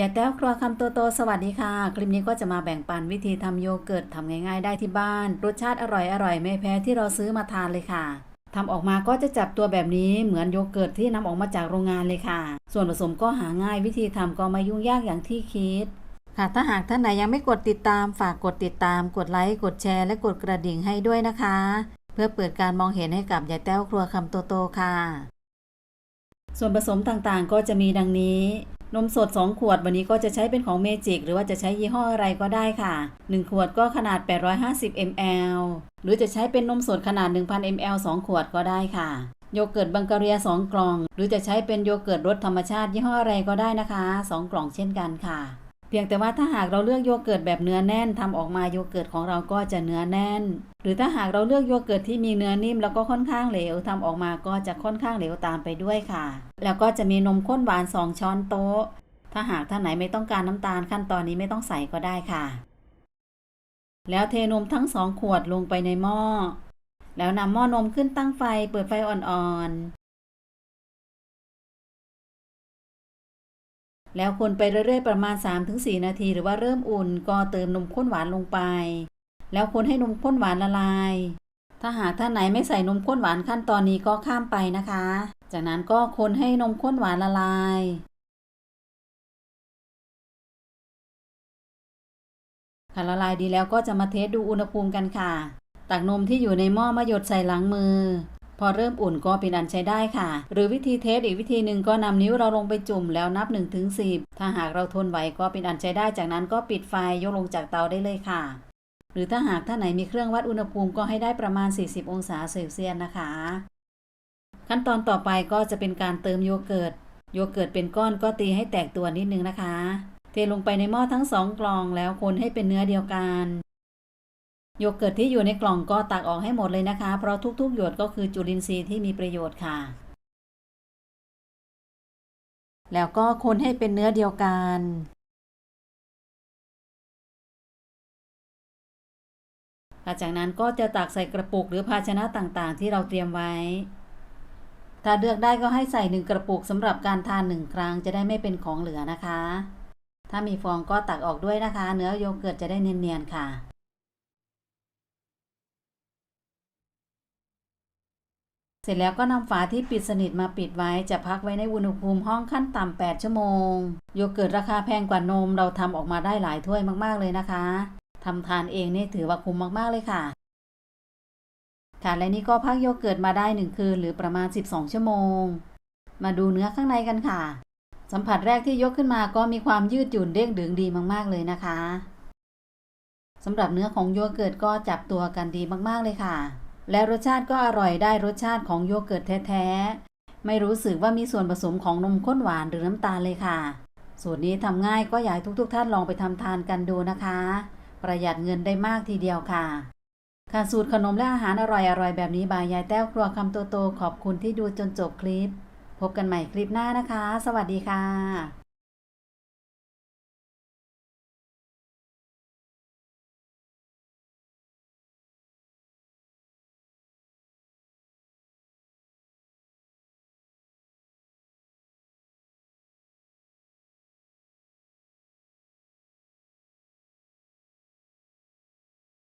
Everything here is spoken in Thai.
ยายแต้วครัวคำโตโตสวัสดีค่ะ คลิปนี้ก็จะมาแบ่งปันวิธีทำโยเกิร์ตทำง่ายๆได้ที่บ้าน รสชาติอร่อยอร่อยไม่แพ้ที่เราซื้อมาทานเลยค่ะทำออกมาก็จะจับตัวแบบนี้เหมือนโยเกิร์ตที่นำออกมาจากโรงงานเลยค่ะ ส่วนผสมก็หาง่ายวิธีทำก็ไม่ยุ่งยากอย่างที่คิด ค่ะถ้าหากท่านไหนยังไม่กดติดตามฝากกดติดตาม กดไลค์กดแชร์และกดกระดิ่งให้ด้วยนะคะ เพื่อเปิดการมองเห็นให้กับยายแต้วครัวคำโตโตค่ะ ส่วนผสมต่างๆก็จะมีดังนี้ นมสด 2 ขวดวันนี้ก็จะใช้เป็นของเมจิกหรือว่าจะใช้ยี่ห้ออะไรก็ได้ค่ะ 1 ขวดก็ขนาด 850 ml หรือจะใช้เป็นนมสดขนาด 1,000 ml 2 ขวดก็ได้ค่ะ โยเกิร์ตบังการีย 2 กล่อง หรือจะใช้เป็นโยเกิร์ตรสธรรมชาติยี่ห้ออะไรก็ได้นะคะ 2 กล่องเช่นกันค่ะ พียงแต่ว่าถ้าหากเราเลือกโยเกิร์ตแบบเนื้อแน่นทำออกมาโยเกิร์ตของเราก็จะเนื้อแน่น หรือถ้าหากเราเลือกโยเกิร์ตที่มีเนื้อนิ่มแล้วก็ค่อนข้างเหลวทำออกมาก็จะค่อนข้างเหลวตามไปด้วยค่ะ แล้วก็จะมีนมข้นหวาน 2 ช้อนโต๊ะ ถ้าหากท่านไหนไม่ต้องการน้ำตาลขั้นตอนนี้ไม่ต้องใส่ก็ได้ค่ะ แล้วเทนมทั้งสองขวดลงไปในหม้อแล้วนำหม้อนมขึ้นตั้งไฟเปิดไฟอ่อน แล้วคนไปเรื่อยๆประมาณ 3-4 นาที หรือว่าเริ่มอุ่นก็เติมนมข้นหวานลงไป แล้วคนให้นมข้นหวานละลาย ถ้าหากท่านไหนไม่ใส่นมข้นหวานขั้นตอนนี้ก็ข้ามไปนะคะ จากนั้นก็คนให้นมข้นหวานละลาย ค่ะละลายดีแล้วก็จะมาเทสดูอุณหภูมิกันค่ะ ตักนมที่อยู่ในหม้อมาหยดใส่หลังมือ พอเริ่มอุ่นก็เป็นอันใช้ได้ค่ะ หรือวิธีเทสอีกวิธีหนึ่งก็นำนิ้วเราลงไปจุ่มแล้วนับ1นถึงสิถ้าหากเราทนไหวก็เป็นอันใช้ได้ จากนั้นก็ปิดไฟยกลงจากเตาได้เลยค่ะ หรือถ้าหากท่านไหนมีเครื่องวัดอุณหภูมิก็ให้ได้ประมาณ 40 องศาเซลเซียสนะคะ ขั้นตอนต่อไปก็จะเป็นการเติมโยเกิร์ต โยเกิร์ตเป็นก้อนก็ตีให้แตกตัวนิดนึงนะคะ เทลงไปในหม้อทั้งสองกล่องแล้วคนให้เป็นเนื้อเดียวกัน โยเกิร์ตที่อยู่ในกล่องก็ตักออกให้หมดเลยนะคะ เพราะทุกๆ หยดก็คือจุลินทรีย์ที่มีประโยชน์ค่ะ แล้วก็คนให้เป็นเนื้อเดียวกัน หลังจากนั้นก็จะตักใส่กระปุกหรือภาชนะต่างๆ ที่เราเตรียมไว้ ถ้าเลือกได้ก็ให้ใส่หนึ่งกระปุกสำหรับการทานหนึ่งครั้งจะได้ไม่เป็นของเหลือนะคะ ถ้ามีฟองก็ตักออกด้วยนะคะ เนื้อโยเกิร์ตจะได้เนียนๆค่ะ เสร็จแล้วก็นำฝาที่ปิดสนิทมาปิดไว้จะพักไว้ในอุณหภูมิห้องขั้นต่ำ 8 ชั่วโมง โยเกิร์ตราคาแพงกว่านมเราทำออกมาได้หลายถ้วยมากๆเลยนะคะทำทานเองนี่ถือว่าคุ้มมากๆเลยค่ะ ค่ะและนี่ก็พักโยเกิร์ตมาได้ 1 คืนหรือประมาณ 12 ชั่วโมง มาดูเนื้อข้างในกันค่ะ สัมผัสแรกที่ยกขึ้นมาก็มีความยืดหยุ่นเด้งดึงดีมากๆเลยนะคะสำหรับเนื้อของโยเกิร์ตก็จับตัวกันดีมากๆเลยค่ะ และรสชาติก็อร่อยได้รสชาติของโยเกิร์ตแท้ๆ ไม่รู้สึกว่ามีส่วนผสมของนมข้นหวานหรือน้ำตาลเลยค่ะ สูตรนี้ทำง่ายก็อยากให้ทุก ๆ ท่านลองไปทำทานกันดูนะคะ ประหยัดเงินได้มากทีเดียวค่ะ ค่ะสูตรขนมและอาหารอร่อยๆ แบบนี้บายยายแต้วครัวคำโตๆขอบคุณที่ดูจนจบคลิป พบกันใหม่คลิปหน้านะคะ สวัสดีค่ะ